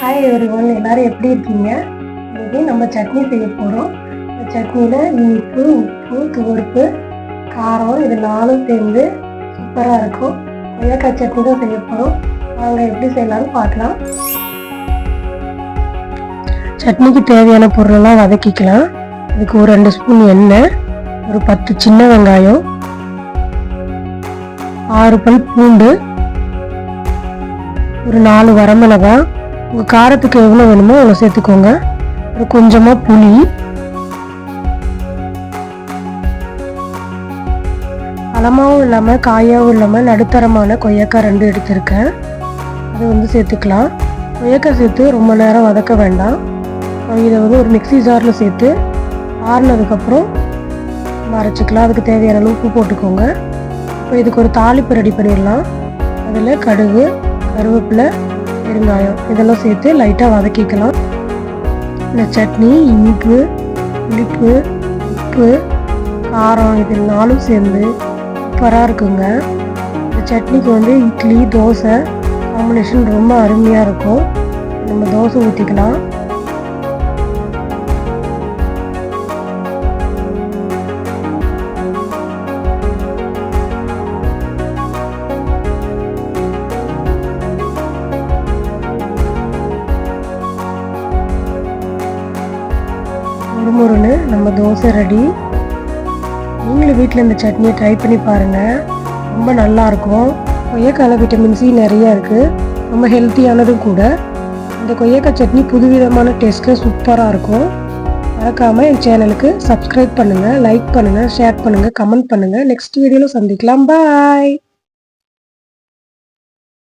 Hi everyone எல்லாரும் எப்படி இருக்கீங்க? இன்னைக்கு நம்ம சட்னி செய்ய போகிறோம் இந்த சட்னியில் இனிப்பு உப்பு துவர்ப்பு காரம் இது நாலும் சேர்ந்து சூப்பராக இருக்கும். கொய்யாக்காய் சட்னி தான் செய்ய போகிறோம் வாங்க எப்படி செய்யலாம்னு பார்க்கலாம். சட்னிக்கு தேவையான பொருளெல்லாம் வதக்கிக்கலாம். அதுக்கு ஒரு ரெண்டு ஸ்பூன் எண்ணெய் ஒரு பத்து சின்ன வெங்காயம் ஆறு பல் பூண்டு ஒரு நாலு வரமிளகாய் உங்கள் காரத்துக்கு எவ்வளோ வேணுமோ அவ்வளோ சேர்த்துக்கோங்க. ஒரு கொஞ்சமாக புளி. பழமாகவும் இல்லாமல் காயாகவும் இல்லாமல் நடுத்தரமான கொய்யாக்காய் ரெண்டு எடுத்திருக்கேன். அதை வந்து சேர்த்துக்கலாம். கொய்யாக்காய் சேர்த்து ரொம்ப நேரம் வதக்க வேண்டாம். இதை வந்து ஒரு மிக்ஸி ஜாரில் சேர்த்து ஆறுனதுக்கப்புறம் அரைச்சிக்கலாம். அதுக்கு தேவையான அளவு உப்பு போட்டுக்கோங்க. இப்போ இதுக்கு ஒரு தாளிப்பு ரெடி பண்ணிடலாம். அதில் கடுகு கருவேப்பிலை பெருங்காயம் இதெல்லாம் சேர்த்து லைட்டாக வதக்கிக்கலாம். இந்த சட்னி இனிப்பு புளிப்பு உப்பு காரம் இது நாலும் சேர்ந்து சூப்பராக இருக்குங்க. இந்த சட்னிக்கு வந்து இட்லி தோசை காம்பினேஷன் ரொம்ப அருமையாக இருக்கும். நம்ம தோசை ஊற்றிக்கலாம் முறுமுறுன்னு நம்ம தோசை ரெடி. நீங்களும் வீட்டில் இந்த சட்னியை ட்ரை பண்ணி பாருங்கள் ரொம்ப நல்லாயிருக்கும் கொய்யக்காயில் விட்டமின் சி நிறைய இருக்குது ரொம்ப ஹெல்த்தியானதும் கூட. இந்த கொய்யாக்காய் சட்னி புதுவிதமான டேஸ்ட்டில் சூப்பராக இருக்கும். மறக்காமல் என் சேனலுக்கு சப்ஸ்கிரைப் பண்ணுங்கள் லைக் பண்ணுங்கள் ஷேர் பண்ணுங்கள் கமெண்ட் பண்ணுங்கள் நெக்ஸ்ட் வீடியோவில் சந்திக்கலாம். பாய்